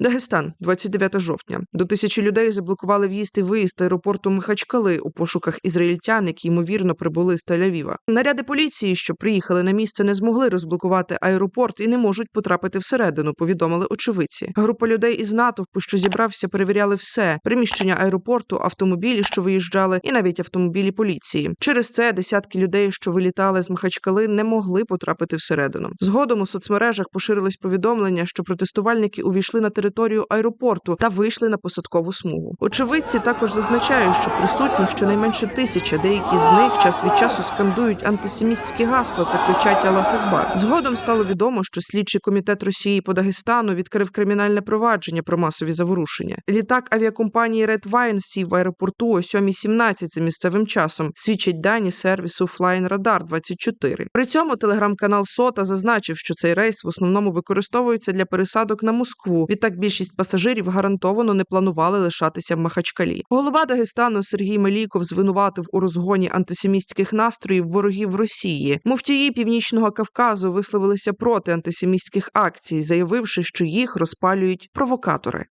Дагестан, 29 жовтня. До тисячі людей заблокували в'їзд і виїзд аеропорту Михачкали у пошуках ізраїльтян, які ймовірно прибули з Тель-Авіва. Наряди поліції, що приїхали на місце, не змогли розблокувати аеропорт і не можуть потрапити всередину. Повідомили очевидці. Група людей із натовпу, що зібрався, перевіряли все: приміщення аеропорту, автомобілі, що виїжджали, і навіть автомобілі поліції. Через це десятки людей, що вилітали з Махачкали, не могли потрапити всередину. Згодом у соцмережах поширилось повідомлення, що протестувальники увійшли на територію аеропорту та вийшли на посадкову смугу. Очевидці також зазначають, що присутніх щонайменше тисяча, деякі з них час від часу скандують антисемітські гасла та кричать Аллах Акбар. Згодом стало відомо, що слідчий комітет Росії по Дагестану відкрив кримінальне провадження про масові заворушення. Літак авіакомпанії Red Wine сів в аеропорту о 7.17 за місцевим часом. Свідчать дані сервісу Flying Radar 24. При цьому телеграм-канал Сота зазначив, що цей рейс в основному використовується для пересадок на Москву. Відтак більшість пасажирів гарантовано не планували лишатися в Махачкалі. Голова Дагестану Сергій Меліков звинуватив у розгоні антисемістських настроїв ворогів Росії. Мовтії Північного Кавказу висловилися проти антисемістських акцій, заявивши, що їх розпалюють провокатори.